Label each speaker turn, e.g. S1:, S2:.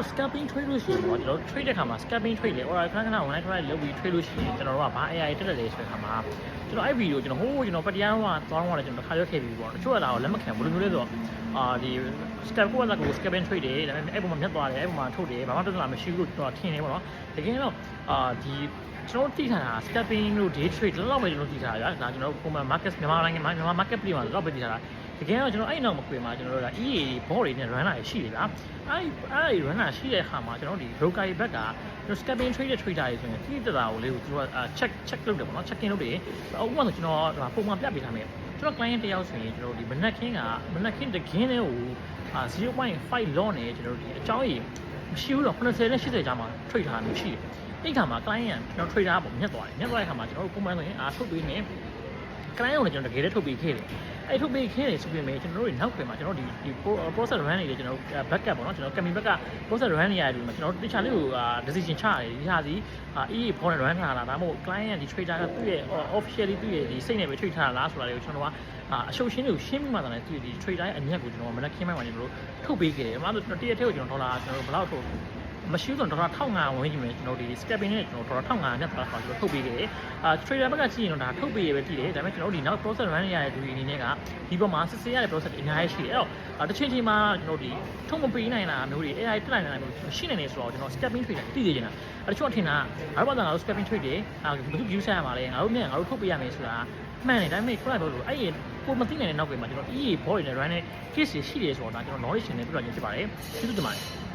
S1: တို့ scalping trade လို့ရှိရင်ပေါ့ကျွန်တော်တို့ trade တဲ့ခါမှာ scalping trade လေ order ခဏခဏ online trade လုပ်ပြီး trade လို့ရှိရင်ကျွန်တော်တို့ကဘာ AI တက်တယ်လဲဆိုတဲ့ခါမှာကျွန်တော်အဲ့ video ကျွန်တော်ဟိုးကျွန်တော်ပတရားကသွားတော့လည်းကျွန်တော်ခါရွက်ခဲ့ပြီးပေါ့တချို့ကဒါကိုလက်မခံဘူးလို့မျိုးလဲဆိုတော့အာဒီ scalp ကိုကကို scalping trade တယ်ဒါပေမဲ့အဲ့ပုံမှာမြတ်သွားတယ်အဲ့ပုံမှာထုတ်တယ်ဘာမှပြဿနာမရှိဘူးလို့ကျွန်တော်ထင်တယ်ပေါ့နော်တကယ်တော့အာဒီကျွန်တော်တိထားတာ scalping လို့ day trade လောက်ပဲကျွန်တော်တိထားတာဒါကျွန်တော်ပုံမှန် market မြန်မာနိုင်ငံမှာမြန်မာ market place မှာလောက်ပဲတိထားတာ တကယ်တော့ကျွန်တော်အဲ့နောက်မကွေမှာကျွန်တော်တို့က EA board တွေနဲ့ runner တွေရှိတယ်ဗျာအဲ့အဲ့ runner ရှိတဲ့အခါမှာကျွန်တော်ဒီ broker တွေဘက်ကကျွန်တော် scalping trade တဲ့ trader တွေဆိုရင်တိတိတတာကိုလေးကိုသူက check check လုပ်တယ်ပေါ့နော် check in လုပ်တယ်ဥပမာဆိုကျွန်တော်ပုံမှန်ပြပေးထားမယ်ကျွန်တော် client တယောက်ဆိုရင်ကျွန်တော်ဒီမနက်ခင်းကမနက်ခင်းတခင်းလေးကို0.5 loss နဲ့ကျွန်တော်ဒီအကြောင်းကြီးမရှိဘူးတော့90နဲ့80ကြားမှာ trade ထားမျိုးရှိတယ်အဲ့ခါမှာ client ကကျွန်တော် trader ပေါ့မြတ်သွားတယ်မြတ်သွားတဲ့ခါမှာကျွန်တော်တို့ပုံမှန်ဆိုရင်အာထုတ်ပေးနေ client ကိုလည်းကျွန်တော်တကယ်လည်းထုတ်ပေးခဲ့တယ်အဲ့ထုတ်ပေးခဲ့တယ်ဆိုပေမဲ့ကျွန်တော်တို့နောက်ခွေမှာကျွန်တော်ဒီဒီ process run နေတယ်ကျွန်တော် backup ပေါ့နော်ကျွန်တော် company ဘက်က process run နေရတယ်ဒီမှာကျွန်တော်တို့တခြားလေးကို decision ချရတယ်ဒီဟာစီ EA ပေါ်နဲ့ run ထားတာဒါမှမဟုတ် client ဒီ trader ကသူ့ရဲ့ officially သူ့ရဲ့ဒီစိတ်နဲ့ပဲ trade ထားတာလားဆိုတာလေးကိုကျွန်တော်ကအရှုပ်ရှင်းတွေကိုရှင်းပြီးမှသာလည်းသူ့ဒီ trader ရဲ့အညက်ကိုကျွန်တော်မနက်ခင်းပိုင်းမှာကျွန်တော်တို့ထုတ်ပေးခဲ့တယ်အမှန်ဆိုကျွန်တော်တရက်ထဲကိုကျွန်တော်ဒေါ်လာကျွန်တော်ဘယ်လောက်ထုတ် မရှိတော့ဒေါ်လာ1500ဝန်းကျင်ပဲကျွန်တော်ဒီ scalping နဲ့ကျွန်တော်ဒေါ်လာ1500နဲ့ပါပါကျွန်တော်ထုတ်ပေးခဲ့တယ်အာ trader ဘက်ကကြည့်ရင်တော့ဒါထုတ်ပေးရပဲတည်တယ်ဒါပေမဲ့ကျွန်တော်တို့ဒီနောက် process run ရတဲ့လူတွေအနေနဲ့ကဒီပေါ်မှာစစ်ဆေးရတဲ့ process အများကြီးရှိတယ်အဲ့တော့တစ်ချိန်ချိန်မှာကျွန်တော်ဒီထုတ်မပေးနိုင်တာမျိုးတွေ AI တက်နိုင်တာမျိုးရှိနေနေဆိုတော့ကျွန်တော် scalping trader တည်နေနေတာအဲ့တချို့အထင်တာငါတို့ဘာသာငါတို့ scalping trade တွေအာဘယ်သူ view ဆက်ရမှာလဲငါတို့နဲ့ငါတို့ထုတ်ပေးရမယ်ဆိုတာမှန်တယ်ဒါပေမဲ့ခုနကပြောလို့အဲ့ဒီကိုမသိနိုင်တဲ့နောက်ကွယ်မှာကျွန်တော် EA board တွေနဲ့ run တဲ့ case တွေရှိတယ်ဆိုတော့ဒါကျွန်တော် knowledge နဲ့ပြပြချင်းဖြစ်ပါတယ်ကျေးဇူးတင်ပါတယ်